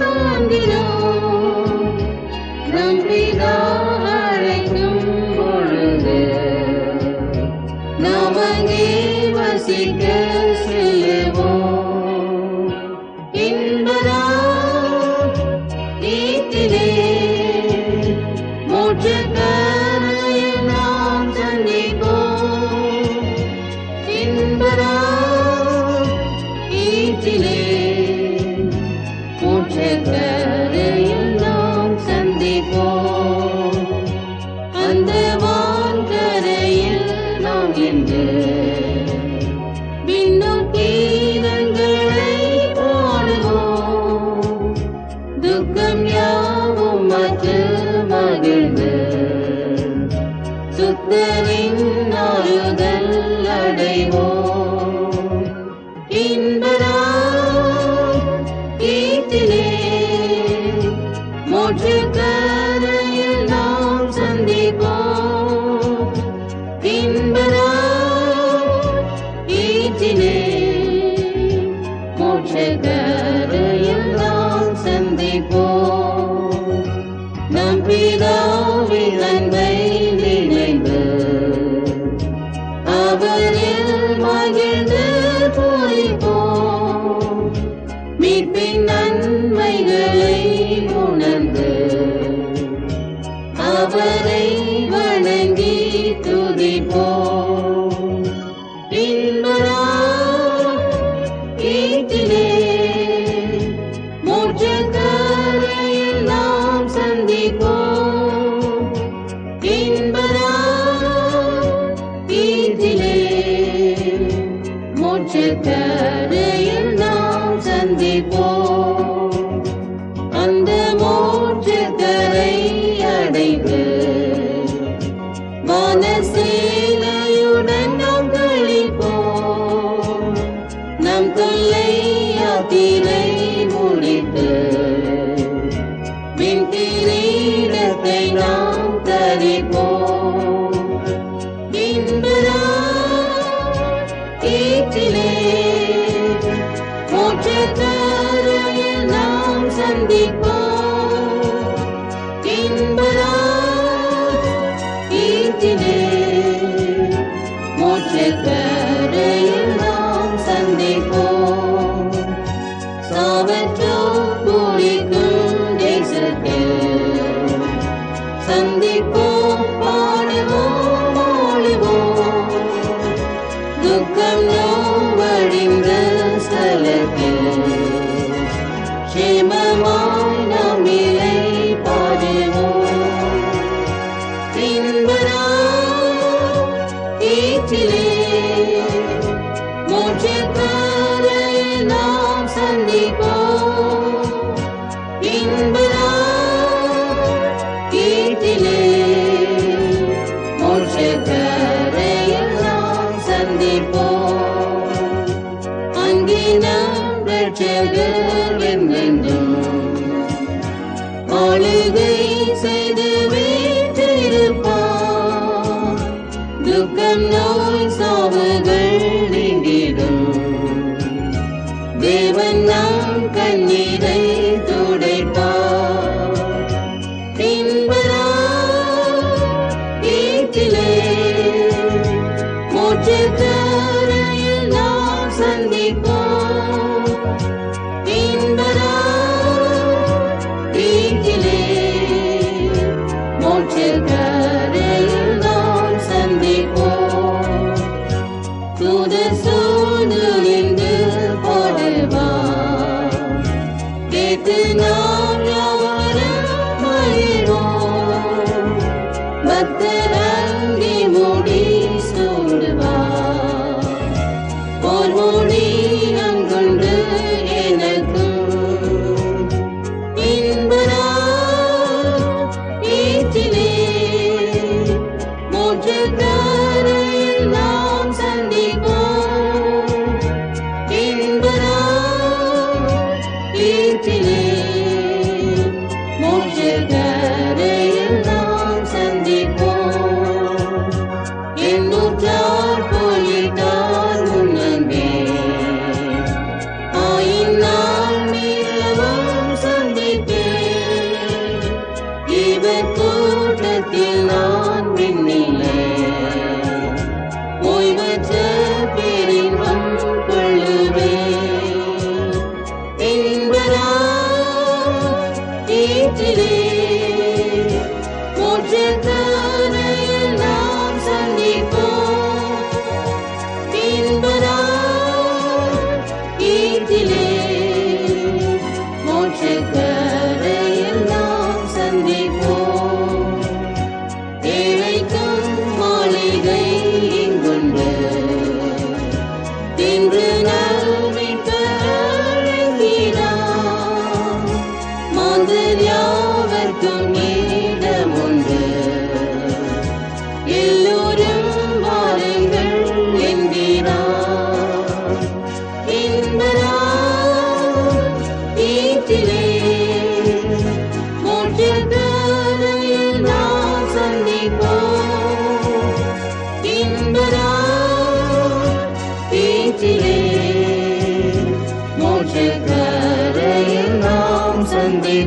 वामि Dimbala. di tu di bo. நின் கிரீடத்தை நாம் தரிப்போம் வீட்டிலே மோட்சத்தாரையில் நாம் சந்திப்போம் இன்பரா சந்திப்போம் சாவற்றோ கூடிக்கும் சந்திப்போம் ஆடுவோம் மொழிவோம் துக்கம் நோவழிந்த ஸ்தலத்தில் க்ஷேமமா ரட்சகரென்றென்றும் அழுகை செய்து வீற்றிருப்பார் துக்கம் நோய் சாவுகள் நீங்கிடும் தேவன் நாம் கண்ணீரை துடைப்பார் பின்பரா ஏற்றிலே மோட்சத்தை நங்கி முடி சூடுவா வீட்டிலே மோட்சக்கரையில் நாம் சந்திப்போம் பின்புதான் வீட்டிலே மோட்சக்கரையில் they